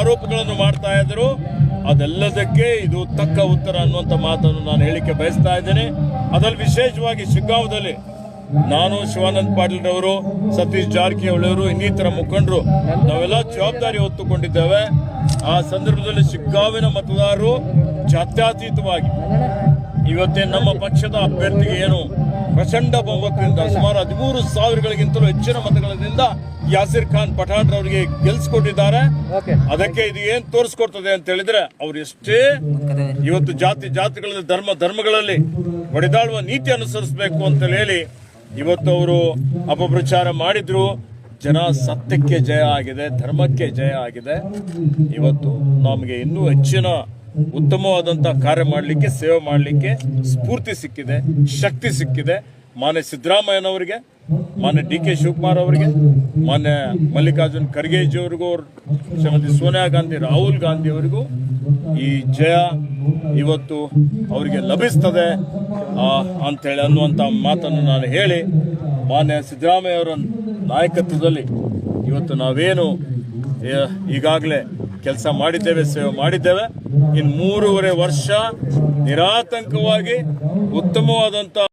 ಆರೋಪಗಳನ್ನು ಮಾಡ್ತಾ ಇದ್ರು ಅದೆಲ್ಲದಕ್ಕೆ ಇದು ತಕ್ಕ ಉತ್ತರ ಅನ್ನುವಂಥ ಮಾತನ್ನು ನಾನು ಹೇಳಿಕೆ ಬಯಸ್ತಾ ಇದ್ದೇನೆ. ಅದರಲ್ಲಿ ವಿಶೇಷವಾಗಿ ಶಿಗ್ಗಾಂವದಲ್ಲಿ ನಾನು ಶಿವಾನಂದ ಪಾಟೀಲ್ ಅವರು ಸತೀಶ್ ಜಾರಕಿಹೊಳಿ ಅವರು, ಇನ್ನಿತರ ಮುಖಂಡರು, ನಾವೆಲ್ಲ ಜವಾಬ್ದಾರಿ ಹೊತ್ತುಕೊಂಡಿದ್ದೇವೆ. ಆ ಸಂದರ್ಭದಲ್ಲಿ ಶಿಗ್ಗಾವಿನ ಮತದಾರರು ಜಾತ್ಯತೀತವಾಗಿ ಇವತ್ತೇ ನಮ್ಮ ಪಕ್ಷದ ಅಭ್ಯರ್ಥಿಗೆ ಏನು ಪ್ರಚಂಡ ಬಹುಮತದಿಂದ ಸುಮಾರು ಹದಿಮೂರು ಸಾವಿರಗಳಿಗಿಂತಲೂ ಹೆಚ್ಚಿನ ಮತಗಳಿಂದ ಯಾಸಿರ್ ಖಾನ್ ಪಠಾಣ್ ಅವರಿಗೆ ಗೆಲ್ಸ್ಕೊಟ್ಟಿದ್ದಾರೆ. ಅದಕ್ಕೆ ಇದು ಏನ್ ತೋರಿಸ್ಕೊಡ್ತದೆ ಅಂತ ಹೇಳಿದ್ರೆ ಅವ್ರು ಎಷ್ಟೇ ಇವತ್ತು ಜಾತಿ ಜಾತಿಗಳಲ್ಲಿ ಧರ್ಮ ಧರ್ಮಗಳಲ್ಲಿ ಹೊಡೆದಾಡುವ ನೀತಿ ಅನುಸರಿಸಬೇಕು ಅಂತ ಹೇಳಿ ಇವತ್ತು ಅವರು ಅಪಪ್ರಚಾರ ಮಾಡಿದ್ರು. ಜನ ಸತ್ಯಕ್ಕೆ ಜಯ ಆಗಿದೆ ಧರ್ಮಕ್ಕೆ ಜಯ ಆಗಿದೆ. ಇವತ್ತು ನಮಗೆ ಇನ್ನೂ ಹೆಚ್ಚಿನ ಉತ್ತಮವಾದಂತಹ ಕಾರ್ಯ ಮಾಡಲಿಕ್ಕೆ ಸೇವೆ ಮಾಡಲಿಕ್ಕೆ ಸ್ಫೂರ್ತಿ ಸಿಕ್ಕಿದೆ ಶಕ್ತಿ ಸಿಕ್ಕಿದೆ. ಮಾನ್ಯ ಸಿದ್ದರಾಮಯ್ಯನವರಿಗೆ ಮಾನ್ಯ ಡಿ ಕೆ ಶಿವಕುಮಾರ್ ಅವರಿಗೆ ಮಾನ್ಯ ಮಲ್ಲಿಕಾರ್ಜುನ್ ಖರ್ಗೆಜಿ ಅವರಿಗೂ ಶ್ರೀಮತಿ ಸೋನಿಯಾ ಗಾಂಧಿ ರಾಹುಲ್ ಗಾಂಧಿ ಅವರಿಗೂ ಈ ಜಯ ಇವತ್ತು ಅವರಿಗೆ ಲಭಿಸ್ತದೆ ಆ, ಅಂತೇಳಿ ಅನ್ನುವಂಥ ಮಾತನ್ನು ನಾನು ಹೇಳಿ ಮಾನ್ಯ ಸಿದ್ದರಾಮಯ್ಯ ಅವರ ನಾಯಕತ್ವದಲ್ಲಿ ಇವತ್ತು ನಾವೇನು ಈಗಾಗಲೇ ಕೆಲಸ ಮಾಡಿದ್ದೇವೆ ಸೇವೆ ಮಾಡಿದ್ದೇವೆ. ಇನ್ನು ಮೂರುವರೆ ವರ್ಷ ನಿರಾತಂಕವಾಗಿ ಉತ್ತಮವಾದಂಥ